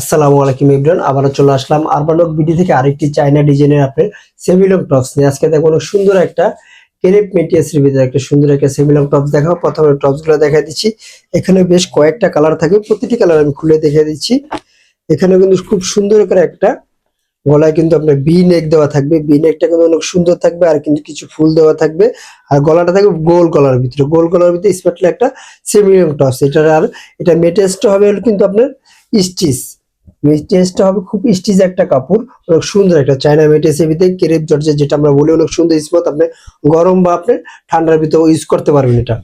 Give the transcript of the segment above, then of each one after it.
আসসালামু আলাইকুম ইব্রান আবারও চলে আসলাম আরবানক বিডি থেকে আরেকটি চাইনা ডিজাইনের আপনার সেমিলং টপস নিয়ে। আজকে দেখো অনেক সুন্দর একটা কেরেপ মেটিয়াসের ভিতরে একটা সুন্দর একটা সেমিলং টপস দেখাবো। প্রথমে টপসগুলো দেখা দিচ্ছি। এখানে বেশ কয়েকটা কালার থাকবে প্রতিটি কালার আমি খুলে দেখে দিচ্ছি। এখানে কিন্তু খুব সুন্দর করে একটা গলায় কিন্তু আপনার বি নেক দেওয়া থাকবে। বি নেকটা কিন্তু অনেক সুন্দর থাকবে আর কিন্তু কিছু ফুল দেওয়া থাকবে। আর গলাটা থাকবে গোল গলার ভিতরে। গোল গলার ভিতরে স্পেশালি একটা সেমিলং টপস এটার আর, এটা মেটেস্ট হবে কিন্তু আপনার স্টিচ মেটেরিয়ালসটা হবে খুব স্টিচ একটা কাপড়, অনেক সুন্দর একটা চায়না মেটেরিয়ালসের ভিতরে কেরেপ জর্জের যেটা আমরা বলি, অনেক সুন্দর স্মুথ আপনি গরম বা আপনি ঠান্ডার ভিতরে ইউজ করতে পারবেন এটা।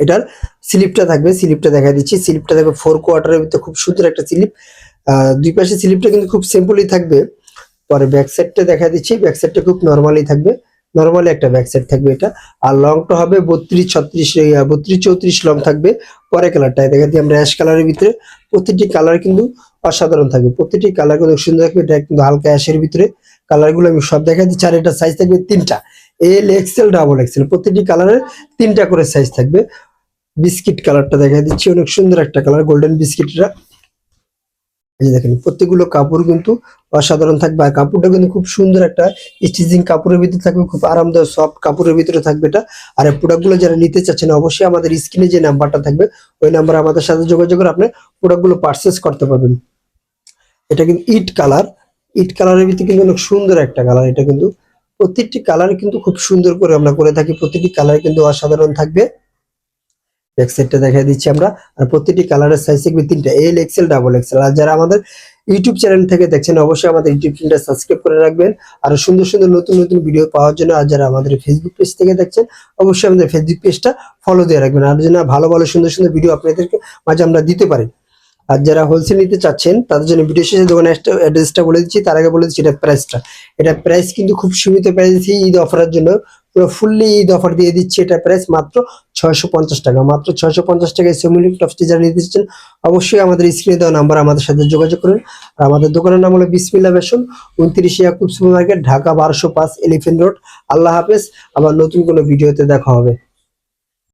এটার স্লিপটা থাকবে স্লিপটা দেখা দিচ্ছি স্লিপটা থাকবে ফোর কোয়ার্টারের ভিতরে খুব সুন্দর একটা স্লিপ দুই পাশে স্লিপটা কিন্তু খুব সিম্পলই থাকবে। পরে ব্যাক সাইডটা দেখা দিচ্ছি ব্যাক সাইডটা খুব নর্মালি থাকবে। নর্মালি একটা ব্যাক সাইড থাকবে এটা। আর লংটা হবে বত্রিশ, ছত্রিশ বত্রিশ, চৌত্রিশ লং থাকবে। পরে কালারটা দেখা দিই আমরা অ্যাশ কালারের ভিতরে। প্রতিটি কালার কিন্তু অসাধারণ থাকবে। প্রতিটি কালার কিন্তু সুন্দর থাকবে, এটা কিন্তু হালকা অ্যাশের ভিতরে কালারগুলো আমি সব দেখা দিচ্ছি, আর এটা সাইজ থাকবে তিনটা। এল এক্সেল ডাবল এক্সেল প্রতিটি কালারের তিনটা করে সাইজ থাকবে। বিস্কিট কালারটা দেখা দিচ্ছি, অনেক সুন্দর একটা কালার গোল্ডেন বিস্কিটটা এই যে দেখেন, প্রত্যেকগুলো কাপড় কিন্তু অসাধারণ থাকবে, আর কাপড়টা কিন্তু খুব সুন্দর একটা স্টিচিং কাপড়ের ভিতরে থাকবে, খুব আরামদায়ক সফট কাপড়ের ভিতরে থাকবে এটা। আর এই প্রোডাক্টগুলো যারা নিতে চাচ্ছেন, অবশ্যই আমাদের স্ক্রিনে যে নাম্বারটা থাকবে, ওই নাম্বারে আমাদের সাথে যোগাযোগ করে আপনি প্রোডাক্টগুলো পারচেস করতে পারবেন। এটা কিন্তু ইট কালার। ইট কালারের ভিতরে কিন্তু অনেক সুন্দর একটা কালার। এটা কিন্তু প্রত্যেকটি কালার কিন্তু খুব সুন্দর করে আমরা করে থাকি। প্রতিটি কালার কিন্তু অসাধারণ থাকবে। ব্যাক সাইডটা দেখাই দিচ্ছি আমরা। আর প্রতিটি কালারের সাইজ থাকবে তিনটা এল এক্সেল ডাবল এক্সেল আর যারা আমাদের ইউটিউব চ্যানেল থেকে দেখছেন, অবশ্যই আমাদের ইউটিউব চ্যানেলটা সাবস্ক্রাইব করে রাখবেন। আর সুন্দর সুন্দর নতুন নতুন ভিডিও পাওয়ার জন্য আর যারা আমাদের ফেসবুক পেজ থেকে দেখছেন, অবশ্যই আমাদের ফেসবুক পেজটা ফলো দিয়ে রাখবেন। আর যেন ভালো ভালো সুন্দর সুন্দর ভিডিও আপনাদেরকে মাঝে আমরা দিতে পারি। আর যারা হোলসেল নিতে চাচ্ছেন, তাদের জন্য ভিডিও শেষে দোকানের অ্যাড্রেসটা বলে দিচ্ছি, তার আগে বলে দিচ্ছি এটা প্রাইসটা এটা প্রাইস কিন্তু খুব সীমিত প্রাইস ঈদ অফারের জন্য। পুরো ফুললি ঈদ অফার দিয়ে দিচ্ছি এটা প্রাইস মাত্র ছয়শো পঞ্চাশ টাকা। মাত্র ছয়শো পঞ্চাশ টাকায় সেমিলিক টপসটি যারা নিতে চাচ্ছেন, অবশ্যই আমাদের স্ক্রিনে দেওয়া নাম্বার আমাদের সাথে যোগাযোগ করুন। আর আমাদের দোকানের নাম হলো বিসমিল্লা বেসন, উনত্রিশ ইয়াকুব সুপার মার্কেট ঢাকা বারোশো পাঁচ এলিফেন্ট রোড। আল্লাহ হাফেজ, আবার নতুন কোনো ভিডিওতে দেখা হবে।